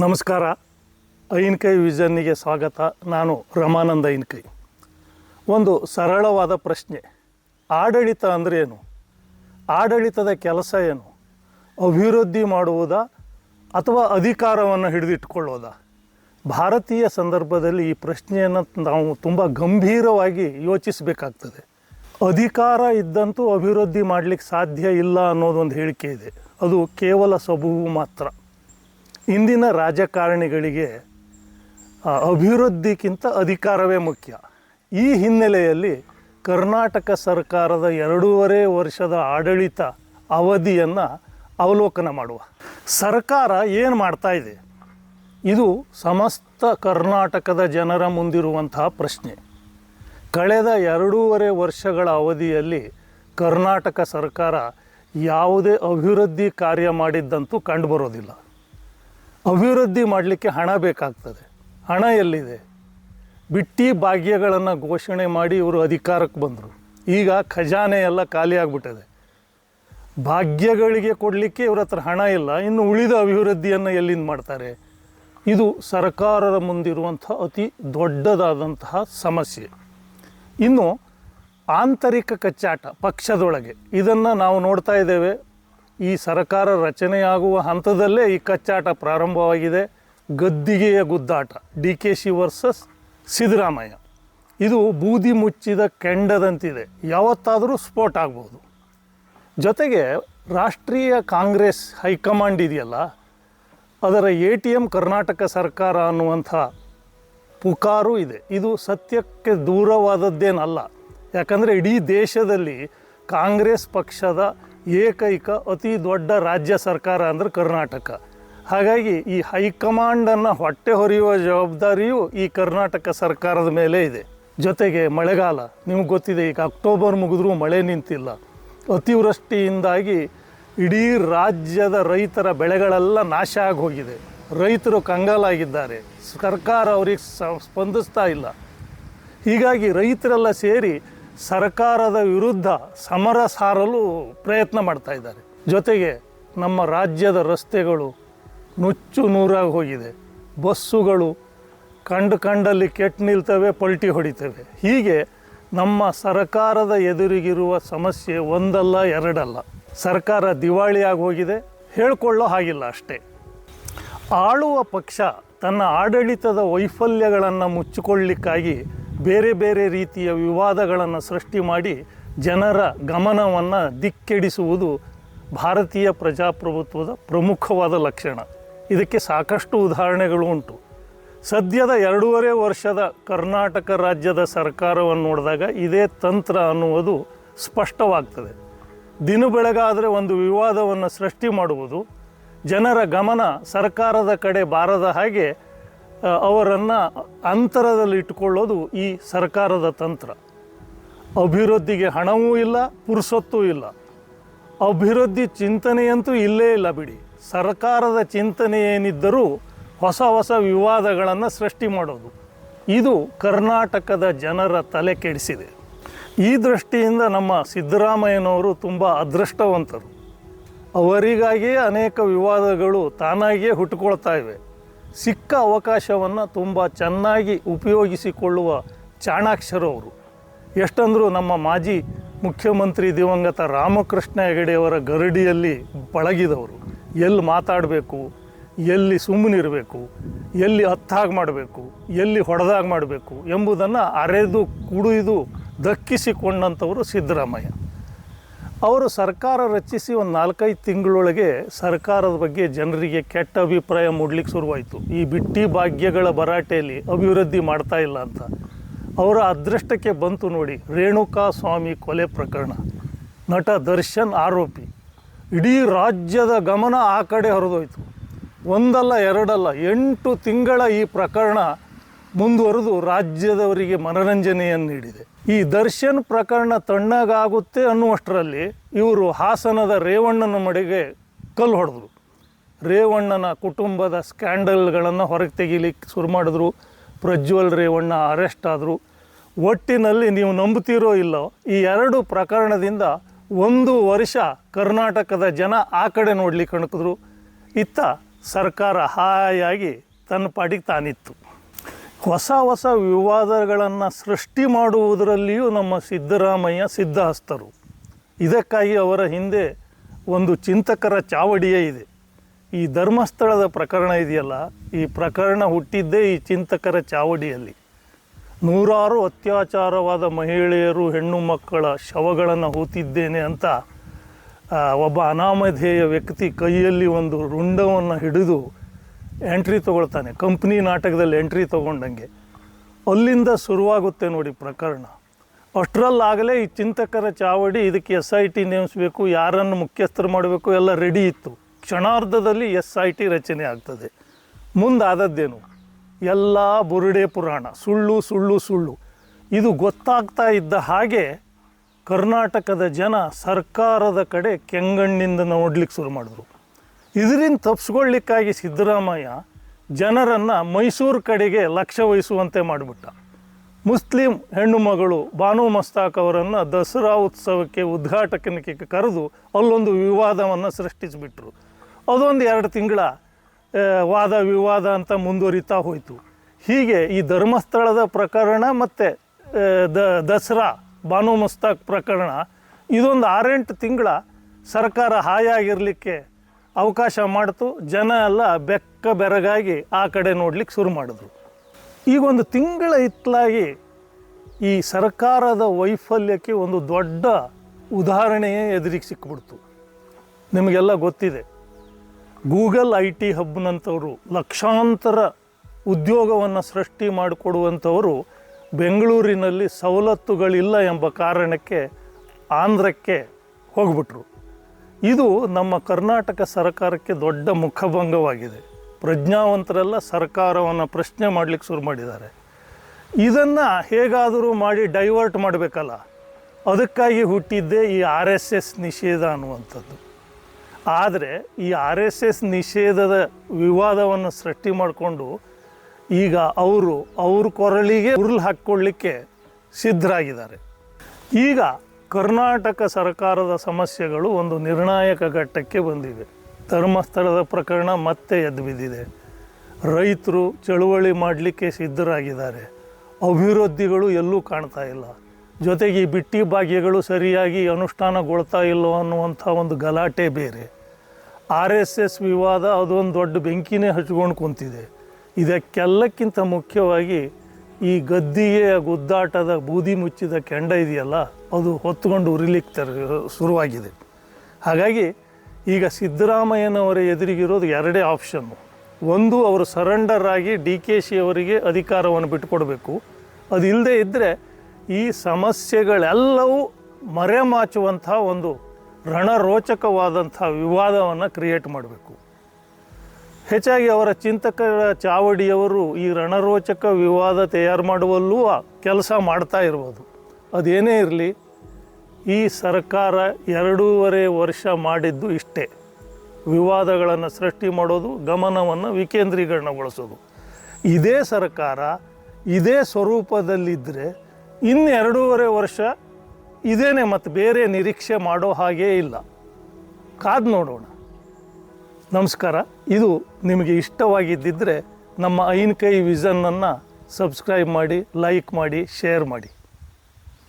ನಮಸ್ಕಾರ. ಐನ್ಕೈ ವಿಷನ್ನಿಗೆ ಸ್ವಾಗತ. ನಾನು ರಮಾನಂದ ಐನ್ಕೈ. ಒಂದು ಸರಳವಾದ ಪ್ರಶ್ನೆ. ಆಡಳಿತ ಅಂದರೆ ಏನು? ಆಡಳಿತದ ಕೆಲಸ ಏನು? ಅಭಿವೃದ್ಧಿ ಮಾಡುವುದಾ ಅಥವಾ ಅಧಿಕಾರವನ್ನು ಹಿಡಿದಿಟ್ಕೊಳ್ಳೋದಾ ಭಾರತೀಯ ಸಂದರ್ಭದಲ್ಲಿ ಈ ಪ್ರಶ್ನೆಯನ್ನು ನಾವು ತುಂಬ ಗಂಭೀರವಾಗಿ ಯೋಚಿಸಬೇಕಾಗ್ತದೆ. ಅಧಿಕಾರ ಇದ್ದಂತೂ ಅಭಿವೃದ್ಧಿ ಮಾಡಲಿಕ್ಕೆ ಸಾಧ್ಯ ಇಲ್ಲ ಅನ್ನೋದೊಂದು ಹೇಳಿಕೆ ಇದೆ. ಅದು ಕೇವಲ ಸಬೂವು ಮಾತ್ರ. ಇಂದಿನ ರಾಜಕಾರಣಿಗಳಿಗೆ ಅಭಿವೃದ್ಧಿಗಿಂತ ಅಧಿಕಾರವೇ ಮುಖ್ಯ. ಈ ಹಿನ್ನೆಲೆಯಲ್ಲಿ ಕರ್ನಾಟಕ ಸರ್ಕಾರದ ಎರಡೂವರೆ ವರ್ಷದ ಆಡಳಿತ ಅವಧಿಯನ್ನು ಅವಲೋಕನ ಮಾಡುವ. ಸರ್ಕಾರ ಏನು ಮಾಡ್ತಾ ಇದೆ? ಇದು ಸಮಸ್ತ ಕರ್ನಾಟಕದ ಜನರ ಮುಂದಿರುವಂತಹ ಪ್ರಶ್ನೆ. ಕಳೆದ ಎರಡೂವರೆ ವರ್ಷಗಳ ಅವಧಿಯಲ್ಲಿ ಕರ್ನಾಟಕ ಸರ್ಕಾರ ಯಾವುದೇ ಅಭಿವೃದ್ಧಿ ಕಾರ್ಯ ಮಾಡಿದ್ದಂತೂ ಕಂಡುಬರೋದಿಲ್ಲ ಅಭಿವೃದ್ಧಿ ಮಾಡಲಿಕ್ಕೆ ಹಣ ಬೇಕಾಗ್ತದೆ. ಹಣ ಎಲ್ಲಿದೆ? ಬಿಟ್ಟಿ ಭಾಗ್ಯಗಳನ್ನು ಘೋಷಣೆ ಮಾಡಿ ಇವರು ಅಧಿಕಾರಕ್ಕೆ ಬಂದರು. ಈಗ ಖಜಾನೆ ಎಲ್ಲ ಖಾಲಿ ಆಗಿಬಿಟ್ಟಿದೆ. ಭಾಗ್ಯಗಳಿಗೆ ಕೊಡಲಿಕ್ಕೆ ಇವ್ರ ಹತ್ರ ಹಣ ಇಲ್ಲ. ಇನ್ನು ಉಳಿದ ಅಭಿವೃದ್ಧಿಯನ್ನು ಎಲ್ಲಿಂದ ಮಾಡ್ತಾರೆ? ಇದು ಸರ್ಕಾರದ ಮುಂದಿರುವಂಥ ಅತಿ ದೊಡ್ಡದಾದಂತಹ ಸಮಸ್ಯೆ. ಇನ್ನು ಆಂತರಿಕ ಕಚ್ಚಾಟ ಪಕ್ಷದೊಳಗೆ. ಇದನ್ನು ನಾವು ನೋಡ್ತಾ ಇದ್ದೇವೆ. ಈ ಸರ್ಕಾರ ರಚನೆಯಾಗುವ ಹಂತದಲ್ಲೇ ಈ ಕಚ್ಚಾಟ ಪ್ರಾರಂಭವಾಗಿದೆ. ಗದ್ದಿಗೆಯ ಗುದ್ದಾಟ, D K she versus Siddaramaiah. ಇದು ಬೂದಿ ಮುಚ್ಚಿದ ಕೆಂಡದಂತಿದೆ. ಯಾವತ್ತಾದರೂ ಸ್ಫೋಟ್ ಆಗ್ಬೋದು. ಜೊತೆಗೆ ರಾಷ್ಟ್ರೀಯ ಕಾಂಗ್ರೆಸ್ ಹೈಕಮಾಂಡ್ ಇದೆಯಲ್ಲ, ಅದರ ಎ ಟಿ ಎಂ ಕರ್ನಾಟಕ ಸರ್ಕಾರ ಅನ್ನುವಂಥ ಪುಕಾರು ಇದೆ. ಇದು ಸತ್ಯಕ್ಕೆ ದೂರವಾದದ್ದೇನಲ್ಲ. ಯಾಕಂದರೆ ಇಡೀ ದೇಶದಲ್ಲಿ ಕಾಂಗ್ರೆಸ್ ಪಕ್ಷದ ಏಕೈಕ, ಅತಿ ದೊಡ್ಡ ರಾಜ್ಯ ಸರ್ಕಾರ ಅಂದರೆ ಕರ್ನಾಟಕ. ಹಾಗಾಗಿ ಈ ಹೈಕಮಾಂಡನ್ನು ಹೊಟ್ಟೆ ಹೊರೆಯುವ ಜವಾಬ್ದಾರಿಯು ಈ ಕರ್ನಾಟಕ ಸರ್ಕಾರದ ಮೇಲೆ ಇದೆ. ಜೊತೆಗೆ ಮಳೆಗಾಲ, ನಿಮ್ಗೆ ಗೊತ್ತಿದೆ, ಈಗ ಅಕ್ಟೋಬರ್ ಮುಗಿದ್ರೂ ಮಳೆ ನಿಂತಿಲ್ಲ. ಅತಿವೃಷ್ಟಿಯಿಂದಾಗಿ ಇಡೀ ರಾಜ್ಯದ ರೈತರ ಬೆಳೆಗಳೆಲ್ಲ ನಾಶ ಆಗಿ ಹೋಗಿದೆ ರೈತರು ಕಂಗಾಲಾಗಿದ್ದಾರೆ. ಸರ್ಕಾರ ಅವ್ರಿಗೆ ಸ್ಪಂದಿಸ್ತಾ ಇಲ್ಲ. ಹೀಗಾಗಿ ರೈತರೆಲ್ಲ ಸೇರಿ ಸರ್ಕಾರದ ವಿರುದ್ಧ ಸಮರ ಸಾರಲು ಪ್ರಯತ್ನ ಮಾಡ್ತಾ ಇದ್ದಾರೆ. ಜೊತೆಗೆ ನಮ್ಮ ರಾಜ್ಯದ ರಸ್ತೆಗಳು ನುಚ್ಚು ನೂರಾಗಿ ಹೋಗಿದೆ. ಬಸ್ಸುಗಳು ಕಂಡು ಕಂಡಲ್ಲಿ ಕೆಟ್ಟು ನಿಲ್ತವೆ, ಪಲ್ಟಿ ಹೊಡಿತವೆ. ಹೀಗೆ ನಮ್ಮ ಸರ್ಕಾರದ ಎದುರಿಗಿರುವ ಸಮಸ್ಯೆ ಒಂದಲ್ಲ, ಎರಡಲ್ಲ. ಸರ್ಕಾರ ದಿವಾಳಿಯಾಗಿ ಹೋಗಿದೆ. ಹೇಳ್ಕೊಳ್ಳೋ ಹಾಗಿಲ್ಲ ಅಷ್ಟೇ. ಆಳುವ ಪಕ್ಷ ತನ್ನ ಆಡಳಿತದ ವೈಫಲ್ಯಗಳನ್ನು ಮುಚ್ಚಿಕೊಳ್ಳಿಕ್ಕಾಗಿ ಬೇರೆ ಬೇರೆ ರೀತಿಯ ವಿವಾದಗಳನ್ನು ಸೃಷ್ಟಿ ಮಾಡಿ ಜನರ ಗಮನವನ್ನು ದಿಕ್ಕೆಡಿಸುವುದು ಭಾರತೀಯ ಪ್ರಜಾಪ್ರಭುತ್ವದ ಪ್ರಮುಖವಾದ ಲಕ್ಷಣ. ಇದಕ್ಕೆ ಸಾಕಷ್ಟು ಉದಾಹರಣೆಗಳು ಉಂಟು. ಸದ್ಯದ ಎರಡೂವರೆ ವರ್ಷದ ಕರ್ನಾಟಕ ರಾಜ್ಯದ ಸರ್ಕಾರವನ್ನು ನೋಡಿದಾಗ ಇದೇ ತಂತ್ರ ಅನ್ನುವುದು ಸ್ಪಷ್ಟವಾಗ್ತದೆ. ದಿನ ಬೆಳಗಾದರೆ ಒಂದು ವಿವಾದವನ್ನು ಸೃಷ್ಟಿ ಮಾಡುವುದು, ಜನರ ಗಮನ ಸರ್ಕಾರದ ಕಡೆ ಬಾರದ ಹಾಗೆ ಅವರನ್ನು ಅಂತರದಲ್ಲಿ ಇಟ್ಟುಕೊಳ್ಳೋದು ಈ ಸರ್ಕಾರದ ತಂತ್ರ. ಅಭಿವೃದ್ಧಿಗೆ ಹಣವೂ ಇಲ್ಲ, ಪುರುಸೊತ್ತೂ ಇಲ್ಲ. ಅಭಿವೃದ್ಧಿ ಚಿಂತನೆಯಂತೂ ಇಲ್ಲೇ ಇಲ್ಲ ಬಿಡಿ. ಸರ್ಕಾರದ ಚಿಂತನೆ ಏನಿದ್ದರೂ ಹೊಸ ಹೊಸ ವಿವಾದಗಳನ್ನು ಸೃಷ್ಟಿ ಮಾಡೋದು. ಇದು ಕರ್ನಾಟಕದ ಜನರ ತಲೆ ಕೆಡಿಸಿದೆ. ಈ ದೃಷ್ಟಿಯಿಂದ ನಮ್ಮ ಸಿದ್ದರಾಮಯ್ಯನವರು ತುಂಬ ಅದೃಷ್ಟವಂತರು. ಅವರಿಗಾಗಿಯೇ ಅನೇಕ ವಿವಾದಗಳು ತಾನಾಗಿಯೇ ಹುಟ್ಟುಕೊಳ್ತಾ ಇವೆ. ಸಿಕ್ಕ ಅವಕಾಶವನ್ನು ತುಂಬ ಚೆನ್ನಾಗಿ ಉಪಯೋಗಿಸಿಕೊಳ್ಳುವ ಚಾಣಾಕ್ಷರು ಅವರು. ಎಷ್ಟಂದರೂ ನಮ್ಮ ಮಾಜಿ ಮುಖ್ಯಮಂತ್ರಿ ದಿವಂಗತ ರಾಮಕೃಷ್ಣ ಹೆಗಡೆಯವರ ಗರಡಿಯಲ್ಲಿ ಬಳಗಿದವರು ಎಲ್ಲಿ ಮಾತಾಡಬೇಕು, ಎಲ್ಲಿ ಸುಮ್ಮನಿರಬೇಕು ಎಲ್ಲಿ ಹತ್ತಾಗಿ ಮಾಡಬೇಕು, ಎಲ್ಲಿ ಹೊಡೆದಾಗ ಮಾಡಬೇಕು ಎಂಬುದನ್ನು ಅರೆದು, ಕುಡಿದು, ದಕ್ಕಿಸಿಕೊಂಡಂಥವರು ಸಿದ್ದರಾಮಯ್ಯ. ಅವರು ಸರ್ಕಾರ ರಚಿಸಿ ಒಂದು ನಾಲ್ಕೈದು ತಿಂಗಳೊಳಗೆ ಸರ್ಕಾರದ ಬಗ್ಗೆ ಜನರಿಗೆ ಕೆಟ್ಟ ಅಭಿಪ್ರಾಯ ಮೂಡ್ಲಿಕ್ಕೆ ಶುರುವಾಯಿತು. ಈ ಬಿಟ್ಟಿ ಭಾಗ್ಯಗಳ ಭರಾಟೆಯಲ್ಲಿ ಅಭಿವೃದ್ಧಿ ಮಾಡ್ತಾ ಇಲ್ಲ ಅಂತ. ಅವರ ಅದೃಷ್ಟಕ್ಕೆ ಬಂತು ನೋಡಿ ರೇಣುಕಾ ಸ್ವಾಮಿ ಕೊಲೆ ಪ್ರಕರಣ. ನಟ ದರ್ಶನ್ ಆರೋಪಿ. ಇಡೀ ರಾಜ್ಯದ ಗಮನ ಆ ಕಡೆ ಹರಿದೋಯ್ತು. ಒಂದಲ್ಲ ಎರಡಲ್ಲ ಎಂಟು ತಿಂಗಳ ಈ ಪ್ರಕರಣ ಮುಂದುವರೆದು ರಾಜ್ಯದವರಿಗೆ ಮನರಂಜನೆಯನ್ನು ನೀಡಿದೆ. ಈ ದರ್ಶನ್ ಪ್ರಕರಣ ತಣ್ಣಗಾಗುತ್ತೆ ಅನ್ನುವಷ್ಟರಲ್ಲಿ ಇವರು ಹಾಸನದ ರೇವಣ್ಣನ ಮಡೆಗೆ ಕಲ್ಲು ಹೊಡೆದ್ರು. ರೇವಣ್ಣನ ಕುಟುಂಬದ ಸ್ಕ್ಯಾಂಡಲ್ಗಳನ್ನು ಹೊರಗೆ ತೆಗಿಲಿಕ್ಕೆ ಶುರು ಮಾಡಿದ್ರು. ಪ್ರಜ್ವಲ್ ರೇವಣ್ಣ ಅರೆಸ್ಟ್ ಆದರು. ಒಟ್ಟಿನಲ್ಲಿ ನೀವು ನಂಬುತ್ತೀರೋ ಇಲ್ಲೋ, ಈ ಎರಡು ಪ್ರಕರಣದಿಂದ ಒಂದು ವರ್ಷ ಕರ್ನಾಟಕದ ಜನ ಆ ಕಡೆ ನೋಡ್ಲಿಕ್ಕೆ ಕಣಕಿದ್ರು ಇತ್ತ ಸರ್ಕಾರ ಹಾಯಾಗಿ ತನ್ನ ಪಾಡಿಗೆ ತಾನಿತ್ತು. ಹೊಸ ಹೊಸ ವಿವಾದಗಳನ್ನು ಸೃಷ್ಟಿ ಮಾಡುವುದರಲ್ಲಿಯೂ ನಮ್ಮ ಸಿದ್ದರಾಮಯ್ಯ ಸಿದ್ಧಹಸ್ತರು. ಇದಕ್ಕಾಗಿ ಅವರ ಹಿಂದೆ ಒಂದು ಚಿಂತಕರ ಚಾವಡಿಯೇ ಇದೆ. ಈ ಧರ್ಮಸ್ಥಳದ ಪ್ರಕರಣ ಇದೆಯಲ್ಲ? ಈ ಪ್ರಕರಣ ಹುಟ್ಟಿದ್ದೇ ಈ ಚಿಂತಕರ ಚಾವಡಿಯಲ್ಲಿ. ನೂರಾರು ಅತ್ಯಾಚಾರವಾದ ಮಹಿಳೆಯರು ಹೆಣ್ಣು ಮಕ್ಕಳ ಶವಗಳನ್ನು ಹೂತಿದ್ದೇನೆ ಅಂತ ಒಬ್ಬ ಅನಾಮಧೇಯ ವ್ಯಕ್ತಿ ಕೈಯಲ್ಲಿ ಒಂದು ರುಂಡವನ್ನು ಹಿಡಿದು ಎಂಟ್ರಿ ತೊಗೊಳ್ತಾನೆ. ಕಂಪ್ನಿ ನಾಟಕದಲ್ಲಿ ಎಂಟ್ರಿ ತೊಗೊಂಡಂಗೆ. ಅಲ್ಲಿಂದ ಶುರುವಾಗುತ್ತೆ ನೋಡಿ ಪ್ರಕರಣ. ಅಷ್ಟರಲ್ಲಾಗಲೇ ಈ ಚಿಂತಕರ ಚಾವಡಿ, ಇದಕ್ಕೆ ಎಸ್ ಐ ಟಿ ನೇಮಿಸಬೇಕು, ಯಾರನ್ನು ಮುಖ್ಯಸ್ಥರು ಮಾಡಬೇಕು, ಎಲ್ಲ ರೆಡಿ ಇತ್ತು. ಕ್ಷಣಾರ್ಧದಲ್ಲಿ ಎಸ್ ಐ ಟಿ ರಚನೆ ಆಗ್ತದೆ. ಮುಂದಾದದ್ದೇನು? ಎಲ್ಲ ಬುರುಡೆ ಪುರಾಣ, ಸುಳ್ಳು ಸುಳ್ಳು ಸುಳ್ಳು. ಇದು ಗೊತ್ತಾಗ್ತಾ ಇದ್ದ ಹಾಗೆ ಕರ್ನಾಟಕದ ಜನ ಸರ್ಕಾರದ ಕಡೆ ಕೆಂಗಣ್ಣಿಂದ ನೋಡ್ಲಿಕ್ಕೆ ಶುರು ಮಾಡಿದ್ರು. ಇದರಿಂದ ತಪ್ಪಿಸ್ಕೊಳ್ಳಿಕ್ಕಾಗಿ ಸಿದ್ದರಾಮಯ್ಯ ಜನರನ್ನು ಮೈಸೂರು ಕಡೆಗೆ ಲಕ್ಷ್ಯ ವಹಿಸುವಂತೆ ಮಾಡಿಬಿಟ್ಟ. ಮುಸ್ಲಿಂ ಹೆಣ್ಣು ಮಗಳು ಬಾನು ಮಸ್ತಾಕ್ ಅವರನ್ನು ದಸರಾ ಉತ್ಸವಕ್ಕೆ ಉದ್ಘಾಟಕನಿಗೆ ಕರೆದು ಅಲ್ಲೊಂದು ವಿವಾದವನ್ನು ಸೃಷ್ಟಿಸಿಬಿಟ್ರು. ಅದೊಂದು ಎರಡು ತಿಂಗಳ ವಾದ ವಿವಾದ ಅಂತ ಮುಂದುವರಿತಾ ಹೋಯಿತು. ಹೀಗೆ ಈ ಧರ್ಮಸ್ಥಳದ ಪ್ರಕರಣ ಮತ್ತು ದ, ದಸರಾ ಬಾನು ಮಸ್ತಾಕ್ ಪ್ರಕರಣ ಇದೊಂದು ಆರೆಂಟು ತಿಂಗಳ ಸರ್ಕಾರ ಹಾಯಾಗಿರಲಿಕ್ಕೆ ಅವಕಾಶ ಮಾಡ್ತು. ಜನ ಎಲ್ಲ ಬೆಕ್ಕ ಬೆರಗಾಗಿ ಆ ಕಡೆ ನೋಡ್ಲಿಕ್ಕೆ ಶುರು ಮಾಡಿದ್ರು. ಈಗ ಒಂದು ತಿಂಗಳ ಇತ್ತಲಾಗಿ ಈ ಸರ್ಕಾರದ ವೈಫಲ್ಯಕ್ಕೆ ಒಂದು ದೊಡ್ಡ ಉದಾಹರಣೆಯೇ ಎದುರಿಗೆ ಸಿಕ್ಬಿಡ್ತು. ನಿಮಗೆಲ್ಲ ಗೊತ್ತಿದೆ. ಗೂಗಲ್ ಐ ಟಿ ಹಬ್ನಂಥವರು ಲಕ್ಷಾಂತರ ಉದ್ಯೋಗವನ್ನು ಸೃಷ್ಟಿ ಮಾಡಿಕೊಡುವಂಥವರು ಬೆಂಗಳೂರಿನಲ್ಲಿ ಸವಲತ್ತುಗಳಿಲ್ಲ ಎಂಬ ಕಾರಣಕ್ಕೆ ಆಂಧ್ರಕ್ಕೆ ಹೋಗ್ಬಿಟ್ರು. ಇದು ನಮ್ಮ ಕರ್ನಾಟಕ ಸರ್ಕಾರಕ್ಕೆ ದೊಡ್ಡ ಮುಖಭಂಗವಾಗಿದೆ. ಪ್ರಜ್ಞಾವಂತರೆಲ್ಲ ಸರ್ಕಾರವನ್ನು ಪ್ರಶ್ನೆ ಮಾಡಲಿಕ್ಕೆ ಶುರು ಮಾಡಿದ್ದಾರೆ. ಇದನ್ನು ಹೇಗಾದರೂ ಮಾಡಿ ಡೈವರ್ಟ್ ಮಾಡಬೇಕಲ್ಲ. ಅದಕ್ಕಾಗಿ ಹುಟ್ಟಿದ್ದೇ ಈ ಆರ್ ಎಸ್ ಎಸ್ ನಿಷೇಧ ಅನ್ನುವಂಥದ್ದು. ಆದರೆ ಈ ಆರ್ ಎಸ್ ಎಸ್ ನಿಷೇಧದ ವಿವಾದವನ್ನು ಸೃಷ್ಟಿ ಮಾಡಿಕೊಂಡು ಈಗ ಅವರು ಅವ್ರ ಕೊರಳಿಗೆ ಉರುಳು ಹಾಕ್ಕೊಳ್ಳಿಕ್ಕೆ ಸಿದ್ಧರಾಗಿದ್ದಾರೆ. ಈಗ ಕರ್ನಾಟಕ ಸರ್ಕಾರದ ಸಮಸ್ಯೆಗಳು ಒಂದು ನಿರ್ಣಾಯಕ ಘಟ್ಟಕ್ಕೆ ಬಂದಿವೆ. ಧರ್ಮಸ್ಥಳದ ಪ್ರಕರಣ ಮತ್ತೆ ಎದ್ದು ಬಿದ್ದಿದೆ ರೈತರು ಚಳುವಳಿ ಮಾಡಲಿಕ್ಕೆ ಸಿದ್ಧರಾಗಿದ್ದಾರೆ. ಅಭಿವೃದ್ಧಿಗಳು ಎಲ್ಲೂ ಕಾಣ್ತಾ ಇಲ್ಲ. ಜೊತೆಗೆ ಬಿಟ್ಟಿ ಭಾಗ್ಯಗಳು ಸರಿಯಾಗಿ ಅನುಷ್ಠಾನಗೊಳ್ತಾ ಇಲ್ಲೋ ಅನ್ನುವಂಥ ಒಂದು ಗಲಾಟೆ ಬೇರೆ. ಆರ್ ಎಸ್ ಎಸ್ ವಿವಾದ ಅದೊಂದು ದೊಡ್ಡ ಬೆಂಕಿನೇ ಹಚ್ಕೊಂಡು ಕುಂತಿದೆ. ಇದಕ್ಕೆಲ್ಲಕ್ಕಿಂತ ಮುಖ್ಯವಾಗಿ ಈ ಗದ್ದಿಗೆಯ ಗುದ್ದಾಟದ ಬೂದಿ ಮುಚ್ಚಿದ ಕೆಂಡ ಇದೆಯಲ್ಲ, ಅದು ಹೊತ್ತುಕೊಂಡು ಉರಿಲಿಕ್ಕೆ ಶುರುವಾಗಿದೆ. ಹಾಗಾಗಿ ಈಗ ಸಿದ್ದರಾಮಯ್ಯನವರ ಎದುರಿಗಿರೋದು ಎರಡೇ ಆಪ್ಷನ್ನು ಒಂದು, ಅವರು ಸರೆಂಡರ್ ಆಗಿ ಡಿ ಕೆ ಶಿ ಅವರಿಗೆ ಅಧಿಕಾರವನ್ನು ಬಿಟ್ಟುಕೊಡಬೇಕು. ಅದು ಇಲ್ಲದೆ ಇದ್ದರೆ ಈ ಸಮಸ್ಯೆಗಳೆಲ್ಲವೂ ಮರೆಮಾಚುವಂಥ ಒಂದು ರಣರೋಚಕವಾದಂಥ ವಿವಾದವನ್ನು ಕ್ರಿಯೇಟ್ ಮಾಡಬೇಕು. ಹೆಚ್ಚಾಗಿ ಅವರ ಚಿಂತಕರ ಚಾವಡಿಯವರು ಈ ರಣರೋಚಕ ವಿವಾದ ತಯಾರು ಮಾಡುವಲ್ಲೂ ಕೆಲಸ ಮಾಡ್ತಾ ಇರ್ಬೋದು. ಅದೇನೇ ಇರಲಿ, ಈ ಸರ್ಕಾರ ಎರಡೂವರೆ ವರ್ಷ ಮಾಡಿದ್ದು ಇಷ್ಟೇ. ವಿವಾದಗಳನ್ನು ಸೃಷ್ಟಿ ಮಾಡೋದು, ಗಮನವನ್ನು ವಿಕೇಂದ್ರೀಕರಣಗೊಳಿಸೋದು. ಇದೇ ಸರ್ಕಾರ, ಇದೇ ಸ್ವರೂಪದಲ್ಲಿದ್ದರೆ ಇನ್ನು ಎರಡೂವರೆ ವರ್ಷ ಇದೇನೆ ಮತ್ತು ಬೇರೆ ನಿರೀಕ್ಷೆ ಮಾಡೋ ಹಾಗೇ ಇಲ್ಲ. ಕಾದು ನೋಡೋಣ. ನಮಸ್ಕಾರ. ಇದು ನಿಮಗೆ ಇಷ್ಟವಾಗಿದ್ದಿದ್ದರೆ ನಮ್ಮ ಐನ್ಕೈ ವಿಷನ್ನನ್ನು ಸಬ್ಸ್ಕ್ರೈಬ್ ಮಾಡಿ ಲೈಕ್ ಮಾಡಿ ಶೇರ್ ಮಾಡಿ.